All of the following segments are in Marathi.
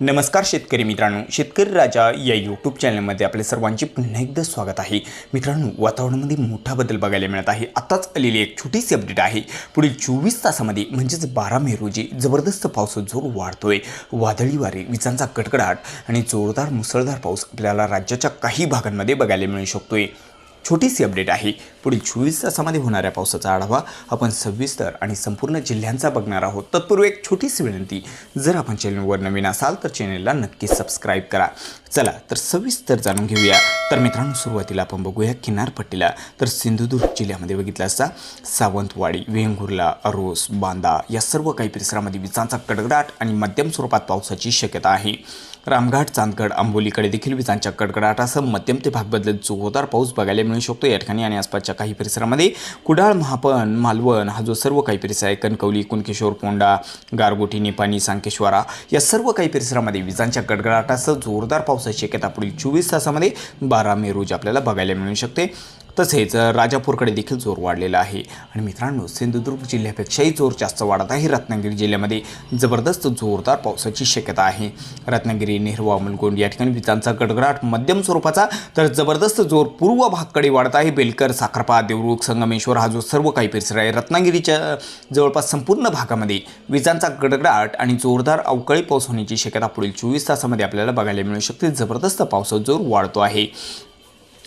नमस्कार शेतकरी मित्रांनो शेतकरी राजा या यूट्यूब चॅनलमध्ये आपल्या सर्वांचे पुन्हा एकदा स्वागत आहे. मित्रांनो वातावरणामध्ये मोठा बदल बघायला मिळत आहे. आताच आलेली एक छोटीशी अपडेट आहे. पुढील चोवीस तासामध्ये म्हणजेच बारा मे रोजी जबरदस्त पाऊस जोर वाढतोय. वादळी वारे विजांचा कडकडाट आणि जोरदार मुसळधार पाऊस आपल्याला राज्याच्या काही भागांमध्ये बघायला मिळू शकतोय. छोटीशी अपडेट आहे. पुढील चोवीस तासामध्ये होणाऱ्या पावसाचा आढावा आपण सविस्तर आणि संपूर्ण जिल्ह्यांचा बघणार आहोत. तत्पूर्वी एक छोटीशी विनंती जर आपण चॅनलवर नवीन असाल तर चॅनलला नक्की सबस्क्राईब करा. चला तर सविस्तर जाणून घेऊया. तर मित्रांनो सुरुवातीला आपण बघूया किनारपट्टीला. तर सिंधुदुर्ग जिल्ह्यामध्ये बघितलं असता सावंतवाडी वेंगुर्ला अरोस बांदा या सर्व काही परिसरामध्ये विजांचा कडकडाट आणि मध्यम स्वरूपात पावसाची शक्यता आहे. रामघाट चांदगड आंबोलीकडे देखील विजांच्या कडकडाटासह मध्यम ते भाग बदलत जोरदार पाऊस बघायला मिळू शकतो. या ठिकाणी आणि आसपासच्या काही परिसरामध्ये कुडाळ महापण मालवण हा जो सर्व काही परिसर आहे कणकवली कुणकेश्वर पोंडा गारगोटी निपाणी सांकेश्वरा या सर्व काही परिसरामध्ये विजांच्या कडकडाटासह जोरदार पावसाची शक्यता पुढील चोवीस तासामध्ये बारा मे रोजी आपल्याला बघायला मिळू शकते. तसेच राजापूरकडे देखील जोर वाढलेला आहे. आणि मित्रांनो सिंधुदुर्ग जिल्ह्यापेक्षाही जोर जास्त वाढत आहे. रत्नागिरी जिल्ह्यामध्ये जबरदस्त जोरदार पावसाची शक्यता आहे. रत्नागिरी नेहरवा मुलगोंड या ठिकाणी विजांचा गडगडाट मध्यम स्वरूपाचा तर जबरदस्त जोर पूर्व भागकडे वाढत आहे. बेलकर साखरपा देवरुख संगमेश्वर हा जो सर्व काही परिसर आहे रत्नागिरीच्या जवळपास संपूर्ण भागामध्ये विजांचा गडगडाट आणि जोरदार अवकाळी पाऊस होण्याची शक्यता पुढील चोवीस तासामध्ये आपल्याला बघायला मिळू शकते. जबरदस्त पावसाचा जोर वाढतो आहे.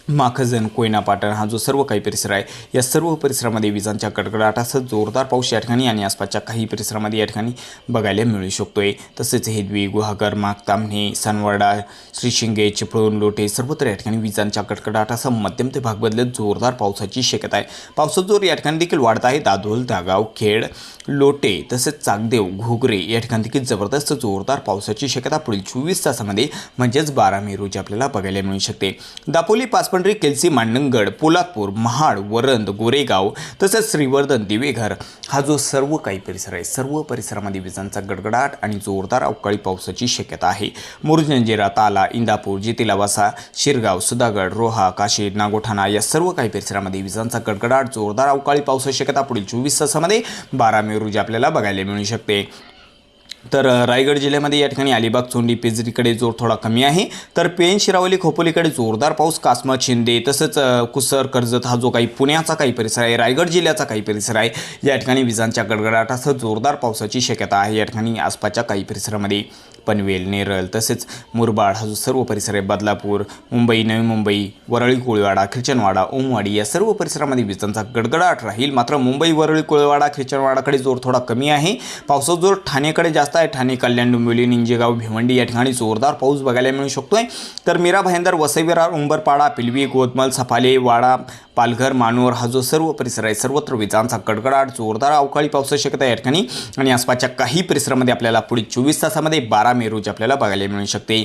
माखजन कोयना पाटण हा जो सर्व काही परिसर आहे या सर्व परिसरामध्ये विजांच्या कडकडाटासह जोरदार पाऊस या ठिकाणी आणि आसपासच्या काही परिसरामध्ये या ठिकाणी बघायला मिळू शकतोय. तसेच हेदवी गुहागर माग ताम्हणे सनवाडा श्रीशिंगे चिपळूण लोटे सर्वत्र या ठिकाणी विजांच्या कडकडाटासह मध्यम ते भागबदलत जोरदार पावसाची शक्यता आहे. पावसाचा जोर या ठिकाणी देखील वाढत आहे. दादोल दागाव खेड लोटे तसेच चाकदेव घोगरे या ठिकाणी देखील जबरदस्त जोरदार पावसाची शक्यता पुढील चोवीस तासामध्ये म्हणजेच बारा मे रोजी आपल्याला बघायला मिळू शकते. दापोली पाचपंढरी केलसी मांडणगड पोलादपूर महाड वरंद गोरेगाव तसेच श्रीवर्धन दिवेघर हा जो सर्व काही परिसर आहे सर्व परिसरामध्ये विजांचा गडगडाट आणि जोरदार अवकाळी पावसाची शक्यता आहे. मुरजंजिरा ताला इंदापूर जितिलावासा शिरगाव सुधागड रोहा काशी नागोठाणा या सर्व काही परिसरामध्ये विजांचा गडगडाट जोरदार अवकाळी पावसाची शक्यता पुढील चोवीस तासामध्ये बारा मे रोजी आपल्याला बघायला मिळू शकते. तर रायगड जिल्ह्यामध्ये या ठिकाणी अलिबाग चोंडी पेजरीकडे जोर थोडा कमी आहे. तर पेन शिरावली खोपोलीकडे जोरदार पाऊस कासमा शिंदे तसंच कुसर कर्जत हा जो काही पुण्याचा काही परिसर आहे रायगड जिल्ह्याचा काही परिसर आहे या ठिकाणी विजांच्या गडगडाटासह जोरदार पावसाची शक्यता आहे या ठिकाणी आसपासच्या काही परिसरामध्ये. पनवेल नेरळ तसेच मुरबाड हा जो सर्व परिसर आहे बदलापूर मुंबई नवी मुंबई वरळी कोळीवाडा ख्रिचनवाडा ओमवाडी या सर्व परिसरामध्ये विजांचा गडगडाट राहील. मात्र मुंबई वरळी कोळीवाडा ख्रिचनवाडाकडे जोर थोडा कमी आहे. पावसाचा जोर ठाणेकडे जास्त आहे. ठाणे कल्याण डोंबिवली निंजेगाव भिवंडी या ठिकाणी जोरदार पाऊस बघायला मिळू शकतोय. तर मीरा भायंदर वसईविरार उंबरपाडा पिलवी गोदमल सफाले वाडा पालघर मानोर हा जो सर्व परिसर आहे सर्वत्र विजांचा कडकडाट जोरदार अवकाळी पावसाची शक्यता आहे या ठिकाणी. आणि आसपासच्या काही परिसरामध्ये आपल्याला पुढील चोवीस तासामध्ये बारा मे रोजी आपल्याला बघायला मिळू शकते.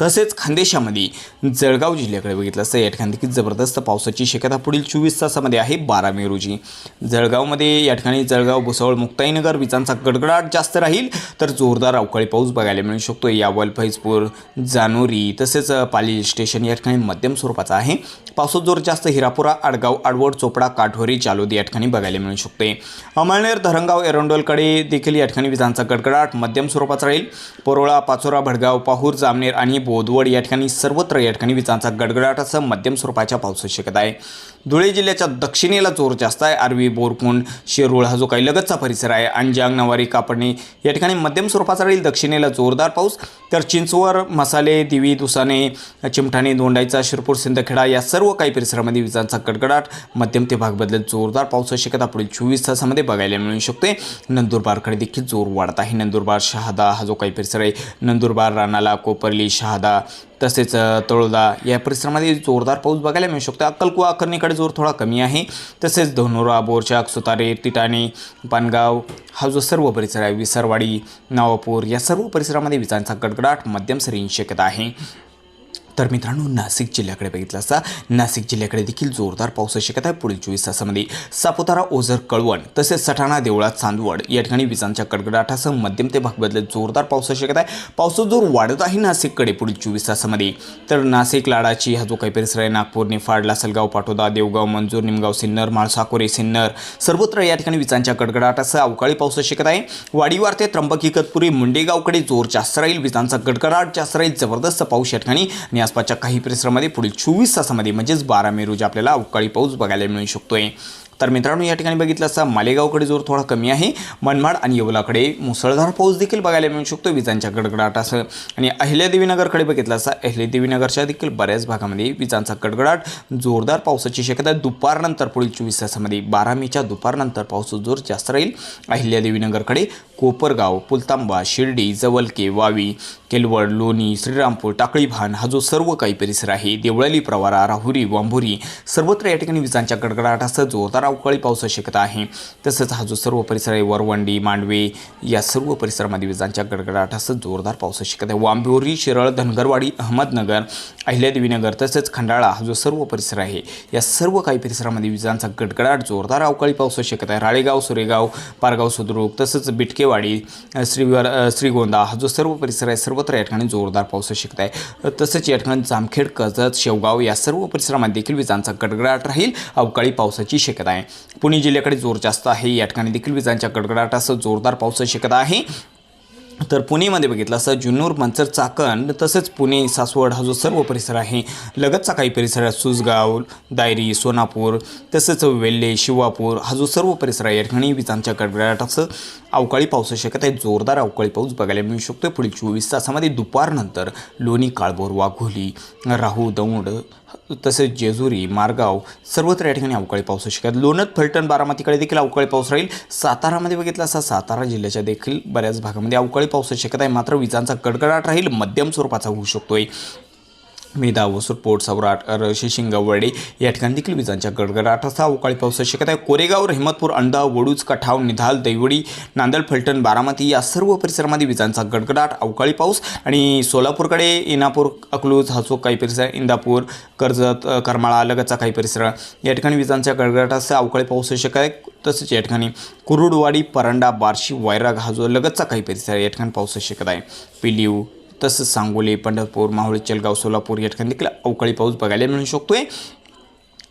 तसेच खानदेशामध्ये जळगाव जिल्ह्याकडे बघितलं असतं या ठिकाणी देखील जबरदस्त पावसाची शक्यता पुढील चोवीस तासामध्ये आहे बारा मे रोजी. जळगावमध्ये या ठिकाणी जळगाव भुसावळ मुक्ताईनगर विजांचा गडगडाट जास्त राहील तर जोरदार अवकाळी पाऊस बघायला मिळू शकतो. यावल फैजपूर जानोरी तसेच पाली स्टेशन या ठिकाणी मध्यम स्वरूपाचा आहे. पावसात जोर जास्त हिरापुरा आडगाव आडवड चोपडा काठोरी चालोदी या ठिकाणी बघायला मिळू शकते. अमळनेर धरणगाव एरंडोलकडे देखील या ठिकाणी विजांचा गडगडाट मध्यम स्वरूपाचा राहील. पोरोळा पाचोरा भडगाव पाहूर जामनेर आणि बोदवड या ठिकाणी सर्वत्र या ठिकाणी विजांचा असं मध्यम स्वरूपाच्या पावसाची शक्यता आहे. धुळे जिल्ह्याच्या दक्षिणेला जोर जास्त आहे. आरवी बोरकुंड शिरूळ हा जो काही लगतचा परिसर आहे. अंजांग नवारी कापडणे या ठिकाणी मध्यम स्वरूपाचा राहील दक्षिणेला जोरदार पाऊस. तर चिंचवर मसाले दिवी दुसाने चिमठाणे दोंडाईचा शिरपूर सिंदखेडा या सर्व काही परिसरामध्ये विजांचा गडगडाट मध्यम ते भाग बदलत जोरदार पावसाची शक्यता पुढील चोवीस तासामध्ये बघायला मिळू शकते. नंदुरबारकडे देखील जोर वाढत आहे. नंदुरबार शहादा हा जो काही परिसर आहे. नंदुरबार रानाला कोपरली शहादा तसेच तळोदा या परिसरामध्ये जोरदार पाऊस बघायला मिळू शकतो. अक्कलकुवा अकर्णीकडे जोर थोडा कमी आहे. तसेच धनोरा बोरचाक सुतारे तिटाणे पानगाव हा जो सर्व परिसर आहे विसरवाडी नवापूर या सर्व परिसरामध्ये विजांचा गडगडाट मध्यम सरींची शक्यता आहे. तर मित्रांनो नाशिक जिल्ह्याकडे बघितलं असता नाशिक जिल्ह्याकडे देखील जोरदार पावसाची शक्यता आहे. पुढील चोवीस तासामध्ये सापुतारा ओझर कळवण तसेच सठाणा देवळा चांदवड या ठिकाणी विजांच्या कडकडाटासह मध्यम ते भाग बदलत जोरदार पावसाची शक्यता आहे. पावसाचा जोर वाढत आहे नाशिककडे पुढील चोवीस तासामध्ये. तर नाशिक लाडाची हा जो काही परिसर आहे नागपूर निफाड लासलगाव पाटोदा देवगाव मंजूर निमगाव सिन्नर माळसाकोरे सिन्नर सर्वत्र या ठिकाणी विजांच्या कडकडाटासह अवकाळी पावसाची शक्यता आहे. वाडीवार ते त्र्यंबक इकतपुरी मुंडेगावकडे जोर जास्त राहील. विजांचा गडगडाट जास्त राहील. जबरदस्त पाऊस या ठिकाणी आणि आसपासच्या काही परिसरामध्ये पुढील चोवीस तासामध्ये म्हणजेच बारा मे रोजी आपल्याला अवकाळी पाऊस बघायला मिळू शकतोय. तर मित्रांनो या ठिकाणी बघितलं असता मालेगावकडे जोर थोडा कमी आहे. मनमाड आणि येवलाकडे मुसळधार पाऊस देखील बघायला मिळू शकतो. विजांच्या गडगडाटासह आणि अहिल्यादेवीनगरकडे बघितलं असता अहिल्यादेवीनगरच्या देखील बऱ्याच भागामध्ये विजांचा गडगडाट जोरदार पावसाची शक्यता. दुपारनंतर पुढील चोवीस तासामध्ये बारा मेच्या दुपारनंतर पावसाचा जोर जास्त राहील. अहिल्यादेवीनगरकडे कोपरगाव पुलतांबा शिर्डी जवलके वावी केलवड लोणी श्रीरामपूर टाकळीभान हा जो सर्व काही परिसर आहे देवळाली प्रवारा राहुरी वांभुरी सर्वत्र या ठिकाणी विजांच्या गडगडाटासह जोरदार अवकाळी पावसाची शक्यता आहे. तसंच हा जो सर्व परिसर आहे वरवंडी मांडवे या सर्व परिसरामध्ये विजांच्या गडगडाटासह जोरदार पावसाची शक्यता आहे. वांबिवरी शिरळ धनगरवाडी अहमदनगर अहिल्यादेवीनगर तसेच खंडाळा हा जो सर्व परिसर आहे या सर्व काही परिसरामध्ये विजांचा गडगडाट जोरदार अवकाळी पावसाची शक्यता आहे. राळेगाव सुरेगाव पारगाव सुद्रुक तसंच बिटकेवाडी श्रीवर श्रीगोंदा हा जो सर्व परिसर आहे सर्वत्र या ठिकाणी जोरदार पावसाची शक्यता आहे. तसंच या ठिकाणी जामखेड कर्जत शेवगाव या सर्व परिसरामध्ये देखील विजांचा गडगडाट राहील. अवकाळी पावसाची शक्यता आहे. पुणे जिल्ह्याकडे जोर जास्त आहे. या ठिकाणी देखील विजांच्या गडगडाटासह जोरदार पावसाची शक्यता आहे. तर पुणेमध्ये बघितलं असं जुन्नूर मंचर चाकण तसेच पुणे सासवड हा जो सर्व परिसर आहे लगतचा काही परिसर आहे. सुसगाव दायरी सोनापूर तसेच वेल्हे शिवापूर हा जो सर्व परिसर आहे या ठिकाणी विजांच्या गडगडाटाचं अवकाळी पावसाची शक्यता आहे. जोरदार अवकाळी पाऊस बघायला मिळू शकतो पुढील चोवीस तासामध्ये दुपारनंतर लोणी काळभोर वाघोली राहू दौंड तसेच जेजुरी मारगाव सर्वत्र या ठिकाणी अवकाळी पावसाची शकतात लोणत फलटण बारामतीकडे देखील अवकाळी पाऊस राहील. सातारामध्ये बघितलं असता सातारा जिल्ह्याच्या देखील बऱ्याच भागामध्ये अवकाळी पावसाची शक्यता आहे. मात्र विजांचा गडगडाट राहील. मध्यम स्वरूपाचा होऊ शकतोय. मेधा वसूर पोट सवराट रशी शिंगवडे या ठिकाणी देखील विजांच्या गडगडाटाचा अवकाळी पाऊस शक्यता आहे. कोरेगाव रहमतपूर अंडा वडूज कठाव निधाल दैवडी नांदल फलटण बारामती या सर्व परिसरामध्ये विजांचा गडगडाट अवकाळी पाऊस आणि सोलापूरकडे इनापूर अकलूज हा काही परिसर आहे, इंदापूर कर्जत करमाळा लगतचा काही परिसर या ठिकाणी विजांच्या गडगडाटाचा अवकाळी पाऊस शक्यता आहे. तसेच या ठिकाणी कुरुडवाडी परांडा बार्शी वैराग हा जो लगतचा काही परिसर या ठिकाणी पाऊस शक्यता आहे. पिलीव तसंच सांगोली पंढरपूर माहुळी चलगाव सोलापूर या ठिकाणी देखील अवकाळी पाऊस बघायला मिळू शकतोय. आहे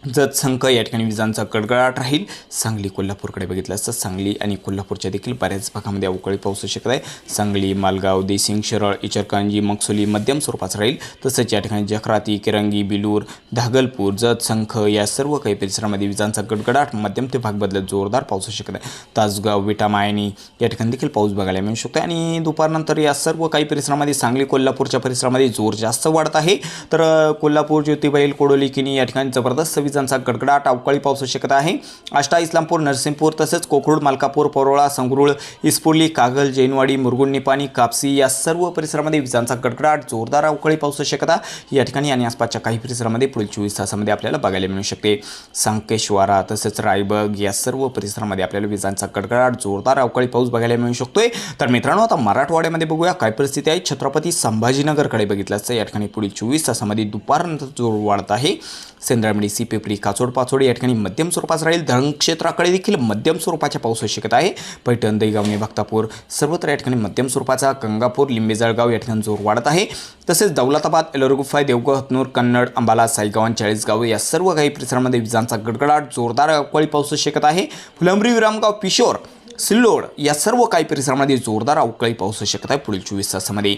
जतसंख या ठिकाणी विजांचा गडगडाट राहील. सांगली कोल्हापूरकडे बघितलं असतं सांगली आणि कोल्हापूरच्या देखील बऱ्याच भागामध्ये अवकाळी पाऊस शकत आहे. सांगली मालगाव देसिंग शिरळ इचरकंजी मक्सुली मध्यम स्वरूपाचा राहील. तसंच या ठिकाणी जखराती किरंगी बिलूर धागलपूर जतसंख या सर्व काही परिसरामध्ये विजांचा गडगडाट मध्यम ते भाग बदलत जोरदार पाऊस शकत आहे. तासगाव विटा मायनी या ठिकाणी देखील पाऊस बघायला मिळू शकतो आणि दुपारनंतर या सर्व काही परिसरामध्ये सांगली कोल्हापूरच्या परिसरामध्ये जोर जास्त वाढत आहे. तर कोल्हापूर ज्योतिबाईल कोडोली किनी या ठिकाणी जबरदस्त विजांचा गडगडाट अवकाळी पावसाची शक्यता आहे. आष्टा इस्लामपूर नरसिंहपूर तसेच कोकरूड मालकापूर परोळा संगरुळ इस्पुर्ली कागल जैनवाडी मुरगुड निपाणी कापसी या सर्व परिसरामध्ये विजांचा गडगडाट जोरदार अवकाळी पावसाची शक्यता या ठिकाणी आणि आसपासच्या काही परिसरामध्ये पुढील चोवीस तासामध्ये आपल्याला बघायला मिळू शकते. संकेश्वारा तसेच रायबग या सर्व परिसरामध्ये आपल्याला विजांचा गडगडाट जोरदार अवकाळी पाऊस बघायला मिळू शकतोय. तर मित्रांनो आता मराठवाड्यामध्ये बघूया काय परिस्थिती आहे. छत्रपती संभाजीनगरकडे बघितलं असतं. या ठिकाणी पुढील चोवीस तासामध्ये दुपारनंतर जोर वाढत आहे. सेंद्रामणी सी पेपरी काचोड पाचोड या ठिकाणी मध्यम स्वरूपाचा राहील. धरण क्षेत्राकडे देखील मध्यम स्वरूपाच्या पावसाची शक्यता आहे. पैठण दैगावणे भक्तापूर सर्वत्र या ठिकाणी मध्यम स्वरूपाचा गंगापूर लिंबेजळगाव या ठिकाणी जोर वाढत आहे. तसेच दौलताबाद एलोरगुफाय देवगाव हतनूर कन्नड अंबाला साईगाव आणि चाळीसगाव या सर्व काही परिसरामध्ये विजांचा गडगडाट जोरदार अवकाळी पावसाची शक्यता आहे. फुलंबरी विरामगाव पिशोर सिल्लोड या सर्व काही परिसरामध्ये जोरदार अवकाळी पावसाची शक्यता आहे पुढील चोवीस तासामध्ये.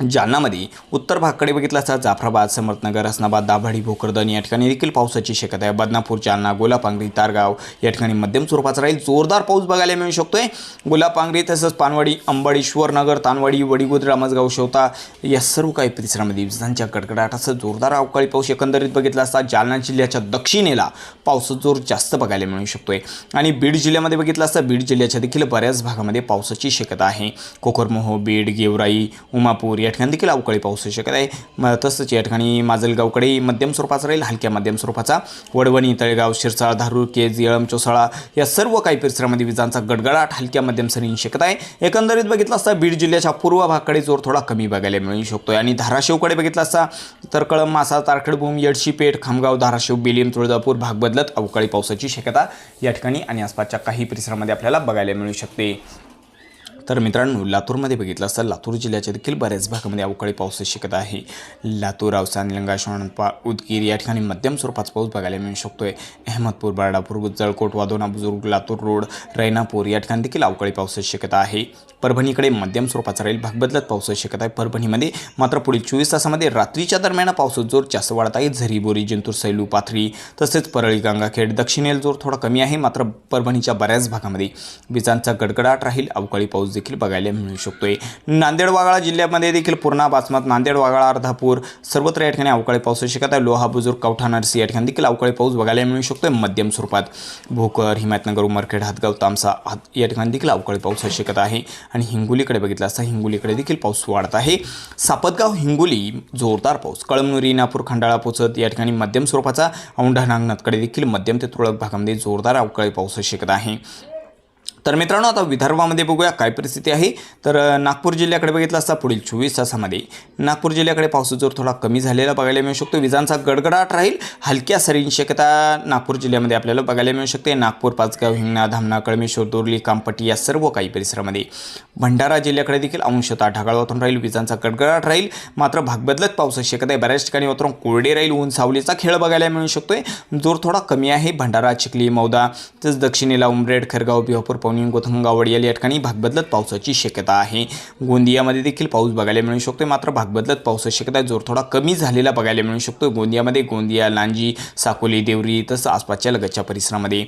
जालनामध्ये उत्तर भागकडे बघितलं असता जाफराबाद समर्थनगर हसनाबाद दाभाडी भोकरदन या ठिकाणी देखील पावसाची शक्यता आहे. बदनापूर जालना गोलापांगरी तारगाव या ठिकाणी मध्यम स्वरूपाचा राहील. जोरदार पाऊस बघायला मिळू शकतोय. गोलापांगरी तसंच पानवाडी अंबाडीश्वर नगर तानवाडी वडीगोद रामसगाव शोता या सर्व काही परिसरामध्ये विजांच्या कडकडाटासह जोरदार अवकाळी पाऊस एकंदरीत बघितला असता जालना जिल्ह्याच्या दक्षिणेला पावसाचा जोर जास्त बघायला मिळू शकतोय. आणि बीड जिल्ह्यामध्ये बघितलं असता बीड जिल्ह्याच्या देखील बऱ्याच भागामध्ये पावसाची शक्यता आहे. कोकरमोह बीड गेवराई उमापूर या ठिकाणी देखील अवकाळी पाऊस होऊ शकत आहे. म तसंच या ठिकाणी माजलगावकडे मध्यम स्वरूपाचा राहील हलक्या मध्यम स्वरूपाचा. वडवणी तळेगाव शिरसाळ धारूर केज येळम चोसाळा या सर्व काही परिसरामध्ये विजांचा गडगडाट हलक्या मध्यम सरी शक्यता आहे. एकंदरीत बघितलं असता बीड जिल्ह्याच्या पूर्व भागाकडे जोर थोडा कमी बघायला मिळू शकतो आणि धाराशिवकडे बघितलं असता तर कळम मासा तारखेडभूम येडशी पेठ खामगाव धाराशिव बेलीम तुळजापूर भाग बदलत अवकाळी पावसाची शक्यता या ठिकाणी आणि आसपासच्या काही परिसरामध्ये आपल्याला बघायला मिळू शकते. तर मित्रांनो लातूरमध्ये बघितलं असतं लातूर जिल्ह्याच्या देखील बऱ्याच भागामध्ये अवकाळी पाऊस शक्यता आहे. लातूर औसा निलंगा पा उदगीर या ठिकाणी मध्यम स्वरूपाचा पाऊस बघायला मिळू शकतो आहे अहमदपूर बारडापूर जळकोट वादोना बुजुर्ग लातूर रोड रैनापूर या ठिकाणी देखील अवकाळी पावसाची शक्यता आहे. परभणीकडे मध्यम स्वरूपाचा राहील भाग बदलत पावसाची शक्यता आहे. परभणीमध्ये मात्र पुढील चोवीस तासामध्ये रात्रीच्या दरम्यान पावसाचा जोर जास्त वाढत आहे. झरी बोरी जिंतूर सैलू पाथरी तसेच परळी गंगाखेड दक्षिणेल जोर थोडा कमी आहे. मात्र परभणीच्या बऱ्याच भागामध्ये विजांचा गडगडाट राहील. अवकाळी पाऊस देखील बघायला मिळू शकतोय. नांदेड वागळा जिल्ह्यामध्ये देखील पूर्णा बासमत नांदेड वागळा अर्धापूर सर्वत्र या ठिकाणी अवकाळी पावसाची शकत आहे. लोहा बुजुर्ग कवठा नरसी या ठिकाणी देखील अवकाळी पाऊस बघायला मिळू शकतोय. मध्यम स्वरूपात भोकर हिमायतनगर उमरखेड हातगाव तामसा हात या ठिकाणी देखील अवकाळी पावसाची शकत आहे. आणि हिंगोलीकडे बघितलं असता हिंगोलीकडे देखील पाऊस वाढत आहे. सापतगाव हिंगोली जोरदार पाऊस. कळमनुरी नापूर खंडाळा पोचत या ठिकाणी मध्यम स्वरूपाचा औंढा नागनाथकडे देखील मध्यम ते तुरळक भागामध्ये जोरदार अवकाळी पावसाची शकत आहे. तर मित्रांनो आता विदर्भामध्ये बघूया काय परिस्थिती आहे. तर नागपूर जिल्ह्याकडे बघितलं असता पुढील चोवीस तासामध्ये. नागपूर जिल्ह्याकडे पावसाचा जोर थोडा कमी झालेला बघायला मिळू शकतो. विजांचा गडगडाट राहील. हलक्या सरींची शक्यता नागपूर जिल्ह्यामध्ये आपल्याला बघायला मिळू शकते. नागपूर पाचगाव हिंगणा धामणा कळमेश्वर दोरली कामपट्टी या सर्व काही परिसरामध्ये. भंडारा जिल्ह्याकडे देखील अंशतः ढगाळ वातावरण राहील. विजांचा गडगडाट राहील. मात्र भाग बदलत पावसाची शक्यता आहे. बऱ्याच ठिकाणी वातावरण कोरडे राहील. ऊन सावलीचा खेळ बघायला मिळू शकतोय. जोर थोडा कमी आहे. भंडारा चिखली मौदा तसंच दक्षिणेला उमरेड खरगाव बिहापूर पवनी आणि वडियाल या ठिकाणी भाग बदलत पावसाची शक्यता आहे. गोंदियामध्ये देखील पाऊस बघायला मिळू शकतो मात्र भाग बदलत पावसाची शक्यता जोर थोडा कमी झालेला बघायला मिळू शकतो गोंदियामध्ये गोंदिया लांजी साकोली देवरी तसंच आसपासच्या लगतच्या परिसरामध्ये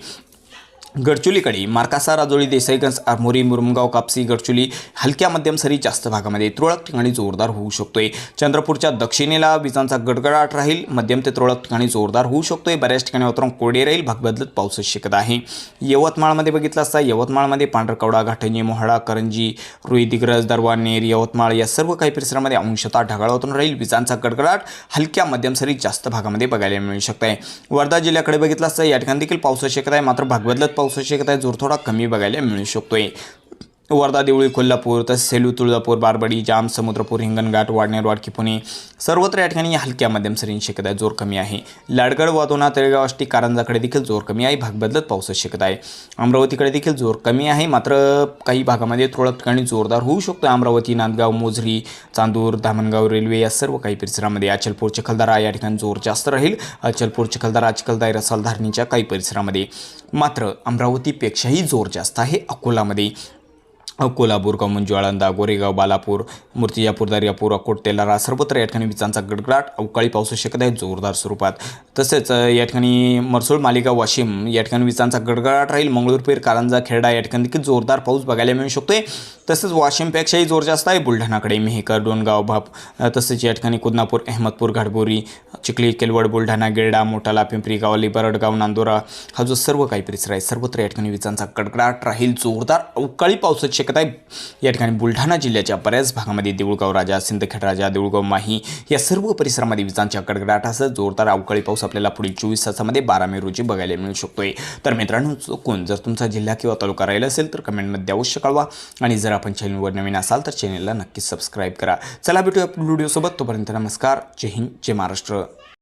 गडचुलीकडे मार्कासा राजोळी देसाईगंज आरमोरी मुरुमगाव कापसी गडचुली हलक्या मध्यम सरी जास्त भागामध्ये तुरळक ठिकाणी जोरदार होऊ शकतोय. चंद्रपूरच्या दक्षिणेला विजांचा गडगडाट राहील. मध्यम ते तुरळक ठिकाणी जोरदार होऊ शकतोय. बऱ्याच ठिकाणी वातावरण कोरडे राहील. भाग बदलत शिकत शक्यता आहे. यवतमाळमध्ये बघितलं असता यवतमाळमध्ये पांढरकवडा घाटंजी मोहाडा करंजी रुई दिग्रज दरवा नेर यवतमाळ या सर्व काही परिसरामध्ये अंशतः ढगाळ वातावरण राहील. विजांचा गडगडाट हलक्या मध्यम सरी जास्त भागामध्ये बघायला मिळू शकत आहे वर्धा जिल्ह्याकडे बघितलं असता या ठिकाणी देखील पाऊस शक्यता आहे. मात्र भाग बदलत पावसाची शक्यता जोर थोडा कमी बघायला मिळू शकतोय. वर्धा देवळी कोल्हापूर तसेच सेलू तुळजापूर बारबडी जाम समुद्रपूर हिंगणघाट वाडनेर वाडकी पुणे सर्वत्र या ठिकाणी हलक्या मध्यम सरींची शक्यता आहे. जोर कमी आहे. लाडगड वादोना तळेगाव आष्टी कारंजाकडे देखील जोर कमी आहे. भाग बदलत पावसाची शक्यता आहे. अमरावतीकडे देखील जोर कमी आहे. मात्र काही भागामध्ये तुरळक ठिकाणी जोरदार होऊ शकतो. अमरावती नांदगाव मोझरी चांदूर धामणगाव रेल्वे या सर्व काही परिसरामध्ये अचलपूर चिखलदारा या ठिकाणी जोर जास्त राहील. अचलपूर चिखलदारा चिखलदाई रसालधारणीच्या काही परिसरामध्ये. मात्र अमरावतीपेक्षाही जोर जास्त आहे अकोलामध्ये. कोल्हापूर बोरगाव ज्वाळंदा गोरेगाव बालापूर मूर्तिजापूर दर्यापूर अकोट तेलारा सर्वत्र या ठिकाणी विजांचा गडगडाट अवकाळी पाऊस शक्यता आहे जोरदार स्वरूपात. तसेच या ठिकाणी मरसूळ मालिका वाशिम या ठिकाणी विजांचा गडगडाट राहील. मंगळूरपेर कारंजा खेरडा या ठिकाणी देखील जोरदार पाऊस बघायला मिळू शकतोय. तसेच वाशिमपेक्षाही जोर जास्त आहे. बुलढाणाकडे मेहकर डोनगाव भाप तसेच या ठिकाणी कुदनापूर अहमदपूर घाटबोरी चिखली केलवड बुलढाणा गिरडा मोठाला पिंपरी गावली बरडगाव नांदोरा हा जो सर्व काही परिसर आहे सर्वत्र या ठिकाणी विजांचा गडगडाट राहील. जोरदार अवकाळी पावसाची शक्यता आहे या ठिकाणी बुलढाणा जिल्ह्याच्या बऱ्याच भागामध्ये देऊळगाव राजा सिंदखेड राजा देऊळगाव माही या सर्व परिसरामध्ये विजांच्या कडकडाटासह जोरदार अवकाळी पाऊस आपल्याला पुढील चोवीस तासामध्ये बारा मे रोजी बघायला मिळू शकतोय. तर मित्रांनो चुकून जर तुमचा जिल्हा किंवा तालुका राहिला असेल तर कमेंटमध्ये अवश्य कळवा. आणि जर आपण चॅनलवर नवीन असाल तर चॅनलला नक्कीच सबस्क्राईब करा. चला भेटूया व्हिडिओसोबत. तोपर्यंत नमस्कार. जय हिंद जय महाराष्ट्र.